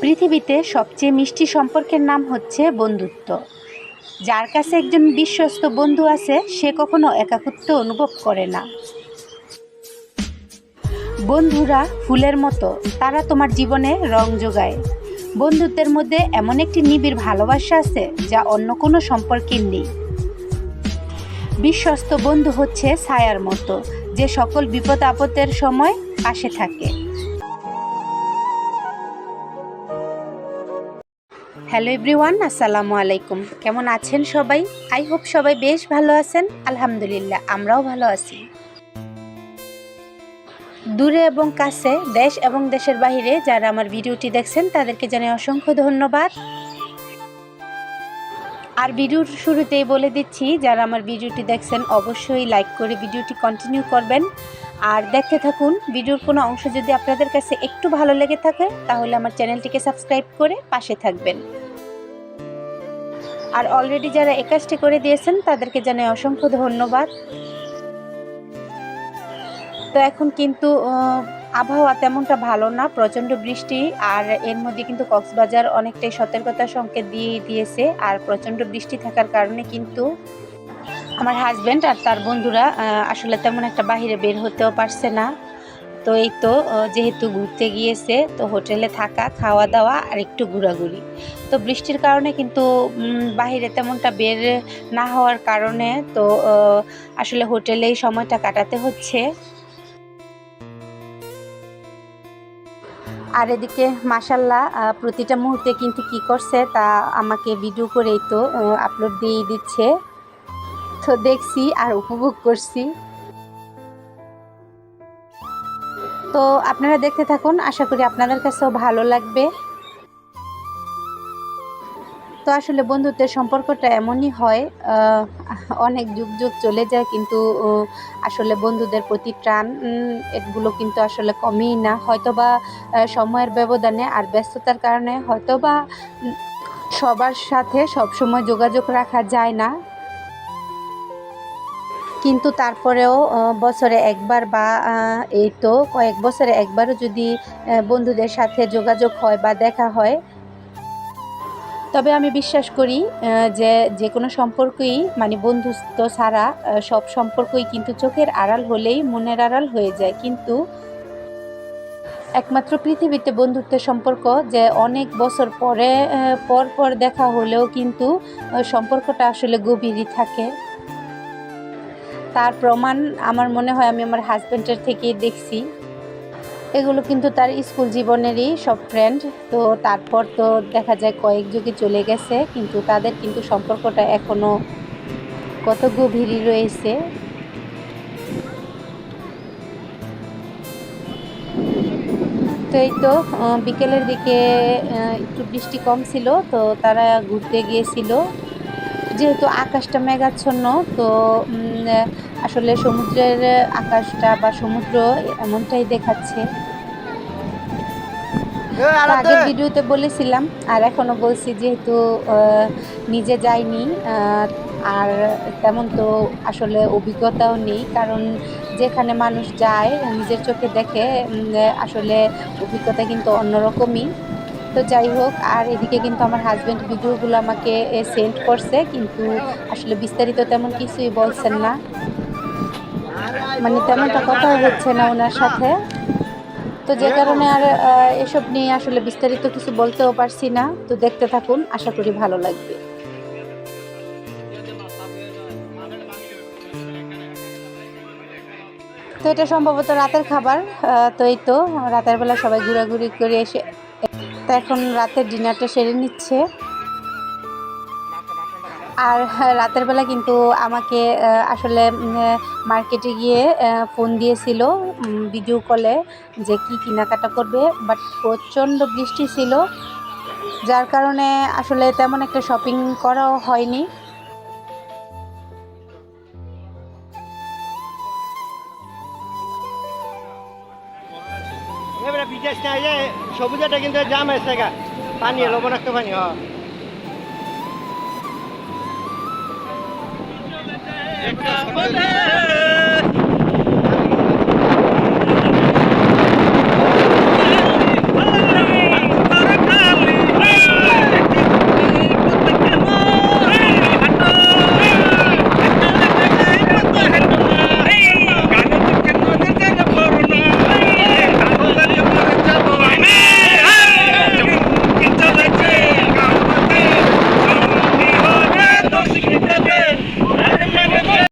পৃথিবীতে সবচেয়ে মিষ্টি সম্পর্কের নাম হচ্ছে বন্ধুত্ব। যার কাছে একজন বিশ্বস্ত বন্ধু আছে, সে কখনো একাকিত্ব অনুভব করে না। বন্ধুরা ফুলের মতো, তারা তোমার জীবনে রং যোগায়। বন্ধুত্বের মধ্যে এমন একটি নিবিড় ভালোবাসা আছে, যা অন্য কোনো সম্পর্কের নেই। বিশ্বস্ত বন্ধু হচ্ছে ছায়ার মতো, যে সকল বিপদ আপদের সময় পাশে থাকে। হ্যালো এভরিওয়ান, আসসালামু আলাইকুম। কেমন আছেন সবাই? আই হোপ সবাই বেশ ভালো আছেন। আলহামদুলিল্লাহ, আমরাও ভালো আছি। দূরে এবং কাছে, দেশ এবং দেশের বাইরে যারা আমার ভিডিওটি দেখছেন, তাদেরকে জানাই অসংখ্য ধন্যবাদ। আর ভিডিওর শুরুতেই বলে দিচ্ছি, যারা আমার ভিডিওটি দেখছেন, অবশ্যই লাইক করে ভিডিওটি কন্টিনিউ করবেন। আর দেখতে থাকুন, ভিডিওর কোনো অংশ যদি আপনাদের কাছে একটু ভালো লেগে থাকে, তাহলে আমার চ্যানেলটিকে সাবস্ক্রাইব করে পাশে থাকবেন। আর অলরেডি যারা এই কাজটি করে দিয়েছেন, তাদেরকে জানাই অসংখ্য ধন্যবাদ। তো এখন কিন্তু আবহাওয়া তেমনটা ভালো না, প্রচণ্ড বৃষ্টি, আর এর মধ্যে কিন্তু কক্সবাজার অনেকটাই সতর্কতার সংকেত দিয়ে দিয়েছে, আর প্রচণ্ড বৃষ্টি থাকার কারণে কিন্তু আমার হাজব্যান্ড আর তার বন্ধুরা আসলে তেমন একটা বাইরে বের হতেও পারছে না। তো এই তো যেহেতু ঘুরতে গিয়েছে, তো হোটেলে থাকা, খাওয়া দাওয়া আর একটু ঘোরাঘুরি। তো বৃষ্টির কারণে কিন্তু বাইরে তেমনটা বের না হওয়ার কারণে তো আসলে হোটেলেই সময়টা কাটাতে হচ্ছে। আর এদিকে মাসাল্লাহ প্রতিটা মুহূর্তে কিন্তু কি করছে তা আমাকে ভিডিও করেই তো আপলোড দিয়ে দিচ্ছে। তো দেখছি আর উপভোগ করছি। তো আপনারা দেখতে থাকুন, আশা করি আপনাদের কাছেও ভালো লাগবে। তো আসলে বন্ধুত্বের সম্পর্কটা এমনই হয় অনেক যুগ যুগ চলে যায় কিন্তু আসলে বন্ধুদের প্রতি টান এগুলো কিন্তু আসলে কমেই না। হয়তোবা সময়ের ব্যবধানে আর ব্যস্ততার কারণে হয়তোবা সবার সাথে সবসময় যোগাযোগ রাখা যায় না। কিন্তু তারপরেও বছরে একবার বা এই তো কয়েক বছরে একবারও যদি বন্ধুদের সাথে যোগাযোগ হয় বা দেখা হয়। তবে আমি বিশ্বাস করি যে যে কোনো সম্পর্কই মানে বন্ধুত্ব ছাড়া সব সম্পর্কই কিন্তু চোখের আড়াল হলেই মনের আড়াল হয়ে যায়। কিন্তু একমাত্র পৃথিবীতে বন্ধুত্বের সম্পর্ক যে অনেক বছর পরে পর পর দেখা হলেও কিন্তু সম্পর্কটা আসলে গভীরই থাকে। তার প্রমাণ আমার মনে হয় আমি আমার হাজব্যান্ডের থেকেই দেখছি। এগুলো কিন্তু তার স্কুল জীবনেরই সব ফ্রেন্ড তো তারপর তো দেখা যায় কয়েক যুগে চলে গেছে, কিন্তু তাদের কিন্তু সম্পর্কটা এখনও কত গভীরই রয়েছে। তো এই তো বিকেলের দিকে একটু বৃষ্টি কম ছিল, তো তারা ঘুরতে গিয়েছিল। যেহেতু আকাশটা মেঘাচ্ছন্ন তো আসলে সমুদ্রের আকাশটা বা সমুদ্র এমনটাই দেখাচ্ছে। আগের ভিডিওতে বলেছিলাম আর এখনও বলছি যেহেতু নিজে যাইনি আর তেমন তো আসলে অভিজ্ঞতাও নেই কারণ যেখানে মানুষ যায় নিজের চোখে দেখে আসলে অভিজ্ঞতা কিন্তু অন্যরকমই। তো যাই হোক, আর এদিকে কিন্তু আমার হাজব্যান্ড ভিডিওগুলো আমাকে সেন্ড করছে, কিন্তু আসলে বিস্তারিত তেমন কিছুই বলছেন না। মানে তেমনটা কথা হচ্ছে না ওনার সাথে। তো যে কারণে আর এসব নিয়ে আসলে বিস্তারিত কিছু বলতেও পারছি না। তো দেখতে থাকুন, আশা করি ভালো লাগবে। তো এটা সম্ভবত রাতের খাবার তো এই তো, রাতের বেলা সবাই ঘোরাঘুরি করে এসে তো এখন রাতের ডিনারটা সেরে নিচ্ছে। আর রাতের বেলা কিন্তু আমাকে আসলে মার্কেটে গিয়ে ফোন দিয়েছিল ভিডিও কলে যে কি কেনাকাটা করবে, বাট প্রচণ্ড বৃষ্টি ছিল। যার কারণে আসলে তেমন একটা শপিং করাও হয়নি। এবারে বিদেশ না যে সবুজটা কিন্তু জাম হয়েছে গা। পানি লবণাক্ত পানি হ একটা